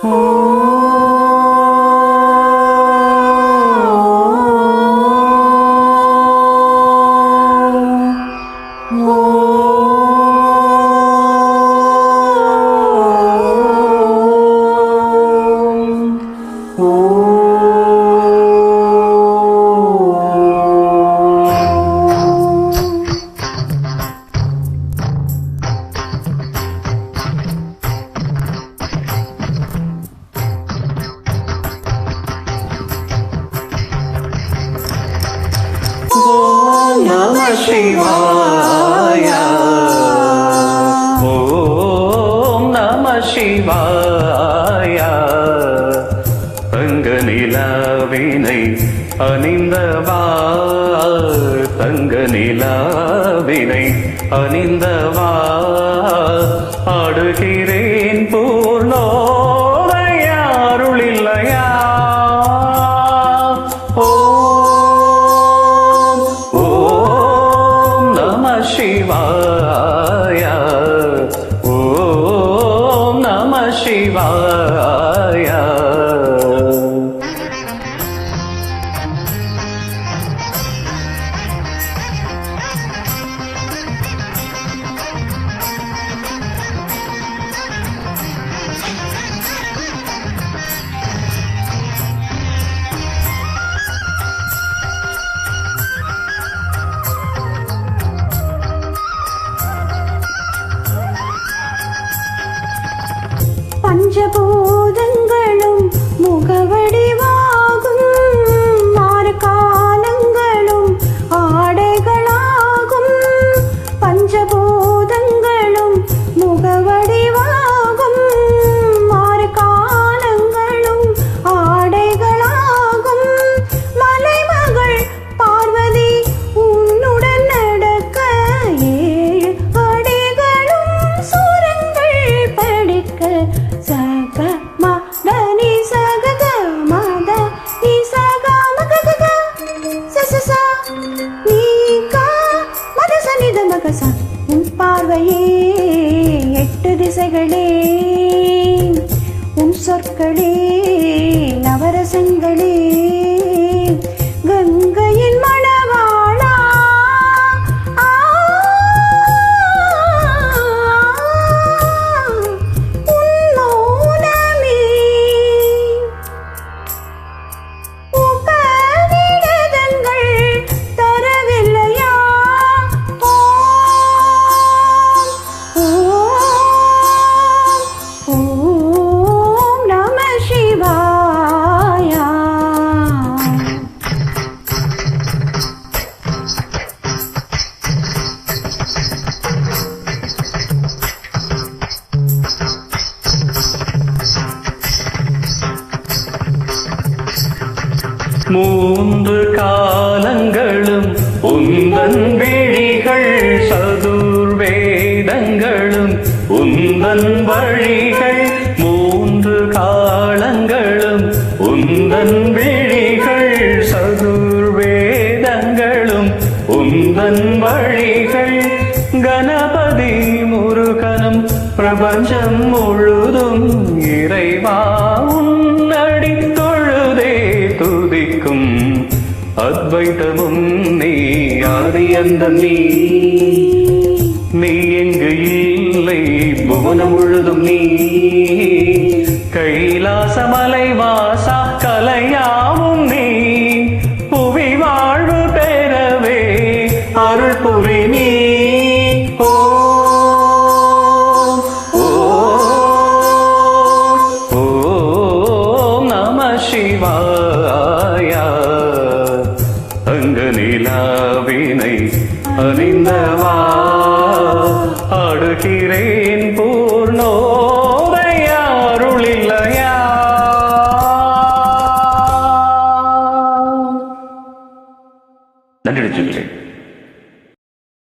Oh. शिवाय। ॐ नमः शिवाय। தங்க நிலாவினை அணிந்தவா தங்க நிலாவினை அணிந்தவா ஆடுகிறேன் Shiva பார்வையே எட்டு திசைகளே உன் சொற்களே மூன்று காலங்களும் உந்தன் விழிகள் சதுர்வேதங்களும் உந்தன் வழிகள். மூன்று காலங்களும் உந்தன் விழிகள் சதுர்வேதங்களும் உந்தன் வழிகள். கணபதி முருகனும் பிரபஞ்சம் முழுதும் அந்த நீ. அந்த நிலாவினை அறிந்தவா ஆடுகிறேன் பூர்ணோரையாருளில்லையா நன்றி சொல்கிறேன்